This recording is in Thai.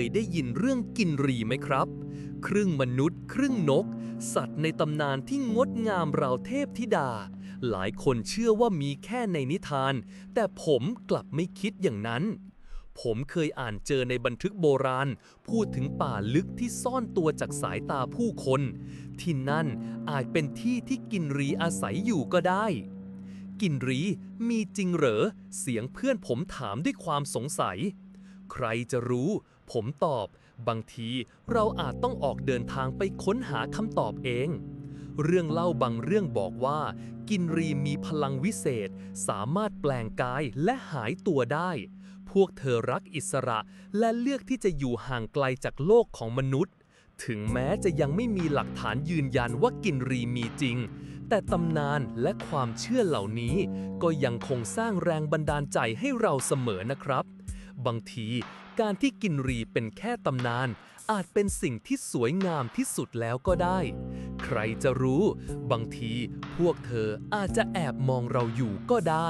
ยได้ยินเรื่องกินรีไหมครับ ครึ่งมนุษย์ ครึ่งนก สัตว์ในตำนานที่งดงามราวเทพธิดา หลายคนเชื่อว่ามีแค่ในนิทาน แต่ผมกลับไม่คิดอย่างนั้น ผมเคยอ่านเจอในบันทึกโบราณ พูดถึงป่าลึกที่ซ่อนตัวจากสายตาผู้คน ที่นั่นอาจเป็นที่ที่กินรีอาศัยอยู่ก็ได้กินรีมีจริงเหรอ เสียงเพื่อนผมถามด้วยความสงสัย ใครจะรู้ ผมตอบ บางทีเราอาจต้องออกเดินทางไปค้นหาคำตอบเอง เรื่องเล่าบางเรื่องบอกว่า กินรีมีพลังวิเศษ สามารถแปลงกายและหายตัวได้ พวกเธอรักอิสระและเลือกที่จะอยู่ห่างไกลจากโลกของมนุษย์ ถึงแม้จะยังไม่มีหลักฐานยืนยันว่ากินรีมีจริงแต่ตำนานและความเชื่อเหล่านี้ ก็ยังคงสร้างแรงบันดาลใจให้เราเสมอนะครับ บางทีการที่กินรีเป็นแค่ตำนาน อาจเป็นสิ่งที่สวยงามที่สุดแล้วก็ได้ ใครจะรู้ บางทีพวกเธออาจจะแอบมองเราอยู่ก็ได้